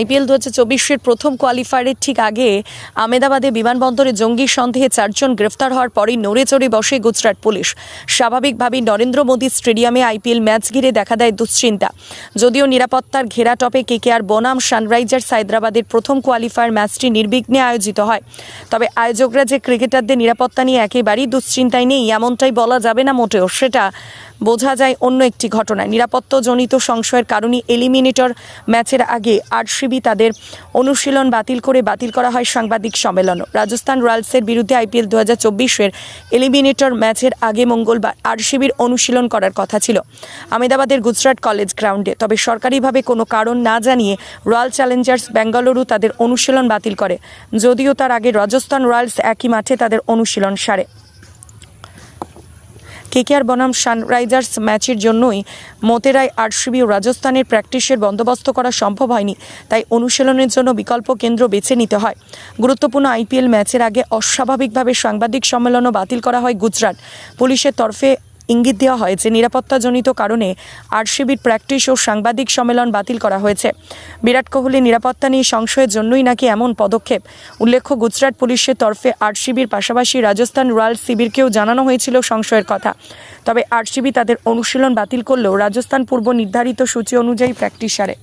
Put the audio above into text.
IPL দু হাজার চব্বিশের প্রথম কোয়ালিফায়ারের ঠিক আগে আমেদাবাদে বিমানবন্দরে জঙ্গি সন্দেহে চারজন গ্রেফতার হওয়ার পরই নড়ে চড়ে বসে গুজরাট পুলিশ। স্বাভাবিকভাবেই নরেন্দ্র মোদী স্টেডিয়ামে আইপিএল ম্যাচ ঘিরে দেখা দেয় দুশ্চিন্তা। যদিও নিরাপত্তার ঘেরা টপে কেকেআর বনাম সানরাইজার্স হায়দ্রাবাদের প্রথম কোয়ালিফায়ার ম্যাচটি নির্বিঘ্নে আয়োজিত হয়। তবে আয়োজকরা যে ক্রিকেটারদের নিরাপত্তা নিয়ে একেবারেই দুশ্চিন্তায় নেই, এমনটাই বলা যাবে না মোটেও। সেটা বোঝা যায় অন্য একটি ঘটনায়। নিরাপত্তাজনিত সংশয়ের কারণে এলিমিনেটর ম্যাচের আগে আরসিবি তাদের অনুশীলন বাতিল করে বাতিল করা হয় সাংবাদিক সম্মেলনও। রাজস্থান রয়্যালসের বিরুদ্ধে আইপিএল দু হাজার চব্বিশের এলিমিনেটর ম্যাচের আগে মঙ্গলবার আরসিবির অনুশীলন করার কথা ছিল। আমেদাবাদের গুজরাট কলেজ গ্রাউন্ডে। তবে সরকারিভাবে কোনো কারণ না জানিয়ে রয়্যাল চ্যালেঞ্জার্স বেঙ্গালুরু তাদের অনুশীলন বাতিল করে। যদিও তার আগে রাজস্থান রয়্যালস একই মাঠে তাদের অনুশীলন সারে। কেকেআর বনাম সানরাইজার্স ম্যাচের জন্যই মোতেরায় আরসিবি ও রাজস্থানের প্র্যাকটিসের বন্দোবস্ত করা সম্ভব হয়নি, তাই অনুশীলনের জন্য বিকল্প কেন্দ্র বেছে নিতে হয়। গুরুত্বপূর্ণ আইপিএল ম্যাচের আগে অস্বাভাবিকভাবে সাংবাদিক সম্মেলনও বাতিল করা হয় গুজরাট। পুলিশের তরফে ইঙ্গিত দেওয়া হয় যে নিরাপত্তাজনিত কারণে আরসিবির প্র্যাকটিস ও সাংবাদিক সম্মেলন বাতিল করা হয়েছে। বিরাট কোহলির নিরাপত্তা নিয়ে সংশয়ের জন্যই নাকি এমন পদক্ষেপ? উল্লেখ্য, গুজরাট পুলিশের তরফে আরসিবির পাশাপাশি রাজস্থান রয়্যাল শিবিরকেও জানানো হয়েছিল সংশয়ের কথা। তবে আরসিবি তাদের অনুশীলন বাতিল করলেও রাজস্থান পূর্ব নির্ধারিত সূচি অনুযায়ী প্র্যাকটিস সারে।